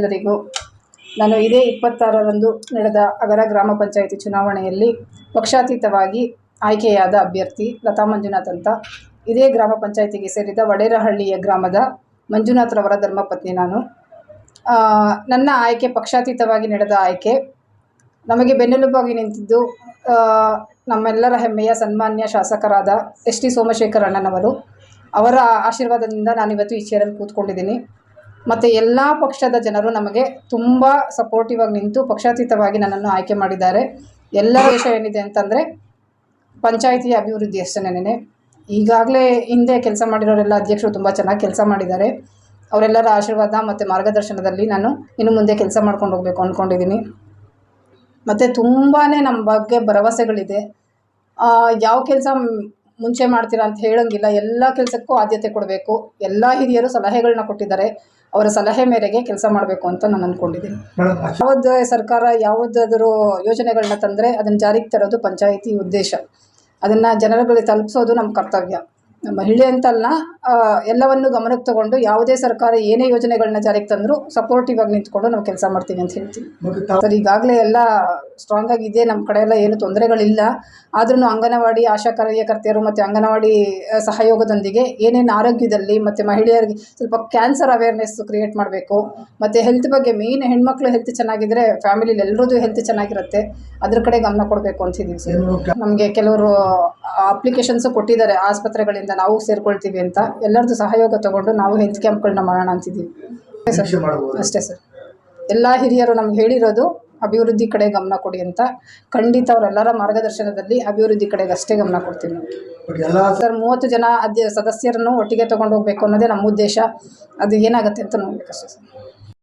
ಎಲ್ಲರಿಗೂ. ನಾನು ಇದೇ ಇಪ್ಪತ್ತಾರರಂದು ನಡೆದ ಅಗರ ಗ್ರಾಮ ಪಂಚಾಯಿತಿ ಚುನಾವಣೆಯಲ್ಲಿ ಪಕ್ಷಾತೀತವಾಗಿ ಆಯ್ಕೆಯಾದ ಅಭ್ಯರ್ಥಿ ಲತಾ ಮಂಜುನಾಥ್ ಅಂತ. ಇದೇ ಗ್ರಾಮ ಪಂಚಾಯಿತಿಗೆ ಸೇರಿದ ವಡೇರಹಳ್ಳಿಯ ಗ್ರಾಮದ ಮಂಜುನಾಥ್ರವರ ಧರ್ಮಪತ್ನಿ ನಾನು. ನನ್ನ ಆಯ್ಕೆ ಪಕ್ಷಾತೀತವಾಗಿ ನಡೆದ ಆಯ್ಕೆ ನಮಗೆ ಬೆನ್ನೆಲುಬಾಗಿ ನಿಂತಿದ್ದು ನಮ್ಮೆಲ್ಲರ ಹೆಮ್ಮೆಯ ಸನ್ಮಾನ್ಯ ಶಾಸಕರಾದ ಎಸ್ ಟಿ ಸೋಮಶೇಖರ್ ಅಣ್ಣನವರು. ಅವರ ಆಶೀರ್ವಾದದಿಂದ ನಾನಿವತ್ತು ಈ ಚೇರಲ್ಲಿ ಕೂತ್ಕೊಂಡಿದ್ದೀನಿ. ಮತ್ತು ಎಲ್ಲ ಪಕ್ಷದ ಜನರು ನಮಗೆ ತುಂಬ ಸಪೋರ್ಟಿವ್ ಆಗಿ ನಿಂತು ಪಕ್ಷಾತೀತವಾಗಿ ನನ್ನನ್ನು ಆಯ್ಕೆ ಮಾಡಿದ್ದಾರೆ. ಎಲ್ಲ ದೇಶ ಏನಿದೆ ಅಂತಂದರೆ ಪಂಚಾಯಿತಿಯ ಅಭಿವೃದ್ಧಿ ಅಷ್ಟೇನೆ ಈಗಾಗಲೇ ಹಿಂದೆ ಕೆಲಸ ಮಾಡಿರೋರೆಲ್ಲ ಅಧ್ಯಕ್ಷರು ತುಂಬ ಚೆನ್ನಾಗಿ ಕೆಲಸ ಮಾಡಿದ್ದಾರೆ. ಅವರೆಲ್ಲರ ಆಶೀರ್ವಾದ ಮತ್ತು ಮಾರ್ಗದರ್ಶನದಲ್ಲಿ ನಾನು ಇನ್ನು ಮುಂದೆ ಕೆಲಸ ಮಾಡ್ಕೊಂಡು ಹೋಗಬೇಕು ಅಂದ್ಕೊಂಡಿದ್ದೀನಿ ಮತ್ತು ತುಂಬಾ ನಮ್ಮ ಬಗ್ಗೆ ಭರವಸೆಗಳಿದೆ. ಯಾವ ಕೆಲಸ ಮುಂಚೆ ಮಾಡ್ತೀರಾ ಅಂತ ಹೇಳೋಂಗಿಲ್ಲ. ಎಲ್ಲ ಕೆಲಸಕ್ಕೂ ಆದ್ಯತೆ ಕೊಡಬೇಕು. ಎಲ್ಲ ಹಿರಿಯರು ಸಲಹೆಗಳನ್ನ ಕೊಟ್ಟಿದ್ದಾರೆ. ಅವರ ಸಲಹೆ ಮೇರೆಗೆ ಕೆಲಸ ಮಾಡಬೇಕು ಅಂತ ನಾನು ಅಂದ್ಕೊಂಡಿದ್ದೀನಿ ಯಾವುದು ಸರ್ಕಾರ ಯಾವುದಾದರೂ ಯೋಜನೆಗಳನ್ನ ತಂದರೆ ಅದನ್ನು ಜಾರಿಗೆ ತರೋದು ಪಂಚಾಯಿತಿ ಉದ್ದೇಶ. ಅದನ್ನು ಜನರುಗಳಿಗೆ ತಲುಪಿಸೋದು ನಮ್ಮ ಕರ್ತವ್ಯ. ಮಹಿಳೆ ಅಂತಲ್ಲ ಅಲ್ಲ ಎಲ್ಲವನ್ನು ಗಮನಕ್ಕೆ ತಗೊಂಡು ಯಾವುದೇ ಸರ್ಕಾರ ಏನೇ ಯೋಜನೆಗಳನ್ನ ಜಾರಿಗೆ ತಂದರೂ ಸಪೋರ್ಟಿವ್ ಆಗಿ ನಿಂತ್ಕೊಂಡು ನಾವು ಕೆಲಸ ಮಾಡ್ತೀವಿ ಅಂತ ಹೇಳ್ತೀವಿ. ಸರ್ ಈಗಾಗಲೇ ಎಲ್ಲ ಸ್ಟ್ರಾಂಗ್ ಆಗಿದೆ ನಮ್ಮ ಕಡೆ ಎಲ್ಲ ಏನು ತೊಂದರೆಗಳಿಲ್ಲ. ಆದ್ರೂ ಅಂಗನವಾಡಿ ಆಶಾ ಕಾರ್ಯಕರ್ತೆಯರು ಮತ್ತು ಅಂಗನವಾಡಿ ಸಹಯೋಗದೊಂದಿಗೆ ಏನೇನು ಆರೋಗ್ಯದಲ್ಲಿ ಮತ್ತು ಮಹಿಳೆಯರಿಗೆ ಸ್ವಲ್ಪ ಕ್ಯಾನ್ಸರ್ ಅವೇರ್ನೆಸ್ ಕ್ರಿಯೇಟ್ ಮಾಡಬೇಕು. ಮತ್ತು ಹೆಲ್ತ್ ಬಗ್ಗೆ ಮೇನ್ ಹೆಣ್ಮಕ್ಳು ಹೆಲ್ತ್ ಚೆನ್ನಾಗಿದ್ದರೆ ಫ್ಯಾಮಿಲಿಲಿ ಎಲ್ಲರದ್ದು ಹೆಲ್ತ್ ಚೆನ್ನಾಗಿರುತ್ತೆ. ಅದ್ರ ಕಡೆ ಗಮನ ಕೊಡಬೇಕು ಅಂತಿದ್ದೀವಿ ಸರ್. ನಮಗೆ ಕೆಲವರು ಅಪ್ಲಿಕೇಶನ್ಸು ಕೊಟ್ಟಿದ್ದಾರೆ ಆಸ್ಪತ್ರೆಗಳಿಂದ ನಾವು ಸೇರ್ಕೊಳ್ತೀವಿ ಅಂತ ಎಲ್ಲರದ್ದು ಸಹಯೋಗ ತಗೊಂಡು ನಾವು ಹೆಲ್ತ್ ಕ್ಯಾಂಪ್ಗಳನ್ನ ಮಾಡೋಣ ಅಂತಿದ್ದೀವಿ. ಸರ್. ಅಷ್ಟೇ ಸರ್. ಎಲ್ಲ ಹಿರಿಯರು ನಮ್ಗೆ ಹೇಳಿರೋದು ಅಭಿವೃದ್ಧಿ ಕಡೆ ಗಮನ ಕೊಡಿ ಅಂತ. ಖಂಡಿತ ಅವರೆಲ್ಲರ ಮಾರ್ಗದರ್ಶನದಲ್ಲಿ ಅಭಿವೃದ್ಧಿ ಕಡೆಗೆ ಅಷ್ಟೇ ಗಮನ ಕೊಡ್ತೀವಿ ನಾವು. ಸರ್ ಮೂವತ್ತು ಜನ ಅಧ್ಯ ಸದಸ್ಯರನ್ನು ಒಟ್ಟಿಗೆ ತಗೊಂಡು ಹೋಗ್ಬೇಕು ಅನ್ನೋದೇ ನಮ್ಮ ಉದ್ದೇಶ. ಅದು ಏನಾಗುತ್ತೆ ಅಂತ ನೋಡ್ಬೇಕಷ್ಟೇ ಸರ್.